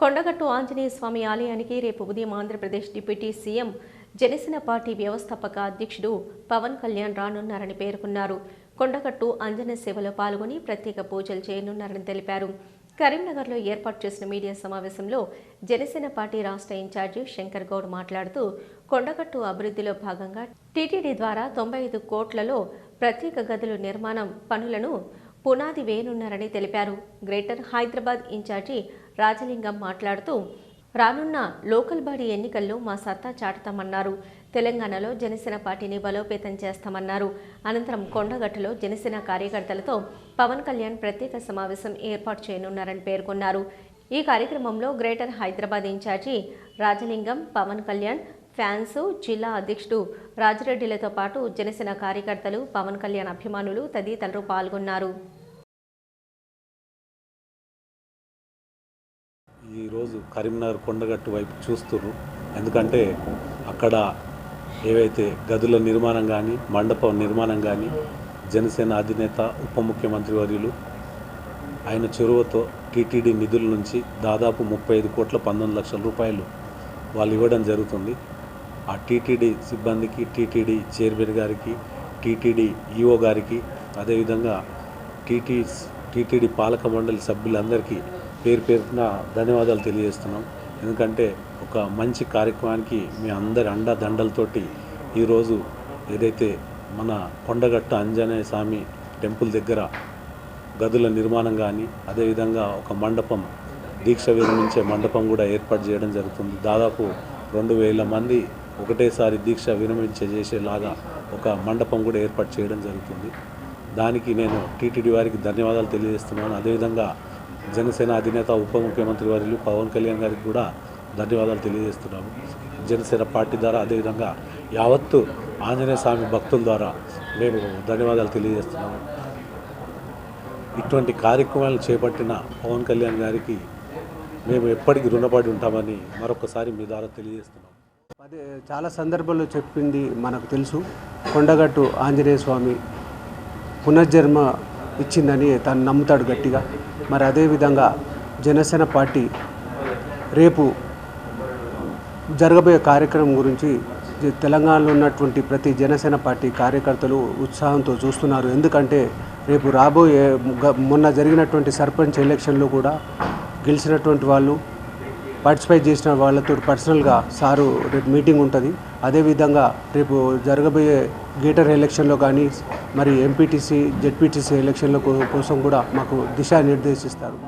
కొండగట్టు ఆంజనేయ స్వామి ఆలయానికి రేపు ఉదయం Andhra Pradesh deputy CM Janasena party వ్యవస్థాపక అధ్యక్షుడు పవన్ కళ్యాణ్ రానున్నారని పేర్కొన్నారు. కొండగట్టు ఆంజనేయ సేవలో పాల్గొని ప్రత్యేక పూజలు చేయనున్నారని తెలిపారు. కరీంనగర్లో ఏర్పాటు చేసిన మీడియా సమావేశంలో జనసేన పార్టీ రాష్ట్ర ఇన్ఛార్జి శంకర్ గౌడ్ మాట్లాడుతూ కొండగట్టు అభివృద్ధిలో భాగంగా టీటీడీ ద్వారా తొంభై ఐదు కోట్లలో ప్రత్యేక గదుల నిర్మాణం పనులను పునాది వేయనున్నారని తెలిపారు. గ్రేటర్ హైదరాబాద్ ఇన్ఛార్జి రాజలింగం మాట్లాడుతూ రానున్న లోకల్ బాడీ ఎన్నికల్లో మా సత్తా చాటుతామన్నారు. తెలంగాణలో జనసేన పార్టీని బలోపేతం చేస్తామన్నారు. అనంతరం కొండగట్టులో జనసేన కార్యకర్తలతో పవన్ కళ్యాణ్ ప్రత్యేక సమావేశం ఏర్పాటు చేయనున్నారని పేర్కొన్నారు. ఈ కార్యక్రమంలో greater Hyderabad incharge Rajalingam Pawan Kalyan fans జిల్లా అధ్యక్షుడు రాజిరెడ్డిలతో పాటు జనసేన కార్యకర్తలు పవన్ కళ్యాణ్ అభిమానులు తదితరులు పాల్గొన్నారు. ఈరోజు కరీంనగర్ కొండగట్టు వైపు చూస్తున్నారు ఎందుకంటే అక్కడ ఏవైతే గదుల నిర్మాణం కానీ మండపం నిర్మాణం కానీ జనసేన అధినేత ఉప ముఖ్యమంత్రి వర్యులు ఆయన చొరవతో టీటీడీ నిధుల నుంచి దాదాపు ముప్పై ఐదు కోట్ల పంతొమ్మిది లక్షల రూపాయలు వాళ్ళు ఇవ్వడం జరుగుతుంది. ఆ టీటీడీ సిబ్బందికి టీటీడీ చైర్మన్ గారికి టీటీడీ ఈఓ గారికి అదేవిధంగా టీటీ టీటీడీ పాలక మండలి సభ్యులందరికీ పేరు పేరున ధన్యవాదాలు తెలియజేస్తున్నాం. ఎందుకంటే ఒక మంచి కార్యక్రమానికి మీ అందరి అండ దండలతోటి ఈరోజు ఏదైతే మన కొండగట్ట ఆంజనేయ స్వామి టెంపుల్ దగ్గర గదుల నిర్మాణం కానీ అదేవిధంగా ఒక మండపం దీక్ష విరమించే మండపం కూడా ఏర్పాటు చేయడం జరుగుతుంది. దాదాపు రెండు వేల మంది ఒకటేసారి దీక్ష విరమించే చేసేలాగా ఒక మండపం కూడా ఏర్పాటు చేయడం జరుగుతుంది. దానికి నేను టీటీడీ వారికి ధన్యవాదాలు తెలియజేస్తున్నాను. అదేవిధంగా జనసేన అధినేత ఉప ముఖ్యమంత్రి వర్యులు పవన్ కళ్యాణ్ గారికి కూడా ధన్యవాదాలు తెలియజేస్తున్నాము. జనసేన పార్టీ ద్వారా అదేవిధంగా యావత్తు ఆంజనేయ స్వామి భక్తుల ద్వారా మేము ధన్యవాదాలు తెలియజేస్తున్నాము. ఇటువంటి కార్యక్రమాలు చేపట్టిన పవన్ కళ్యాణ్ గారికి మేము ఎప్పటికీ రుణపడి ఉంటామని మరొకసారి మీ ద్వారా తెలియజేస్తున్నాం అదే చాలా సందర్భాల్లో చెప్పింది మనకు తెలుసు. కొండగట్టు ఆంజనేయ స్వామి పునర్జన్మ ఇచ్చిందని తను నమ్ముతాడు గట్టిగా. మరి అదేవిధంగా జనసేన పార్టీ రేపు జరగబోయే కార్యక్రమం గురించి తెలంగాణలో ఉన్నటువంటి ప్రతి జనసేన పార్టీ కార్యకర్తలు ఉత్సాహంతో చూస్తున్నారు. ఎందుకంటే రేపు రాబోయే మొన్న జరిగినటువంటి సర్పంచ్ ఎలక్షన్లో కూడా గెలిచినటువంటి వాళ్ళు పార్టిసిపేట్ చేసిన వాళ్ళతో పర్సనల్గా సారు రేపు మీటింగ్ ఉంటుంది. అదేవిధంగా రేపు జరగబోయే గేటర్ ఎలక్షన్లో కానీ మరి ఎంపీటీసీ జెడ్పీటీసీ ఎలక్షన్ల కోసం కూడా మాకు దిశానిర్దేశిస్తారు.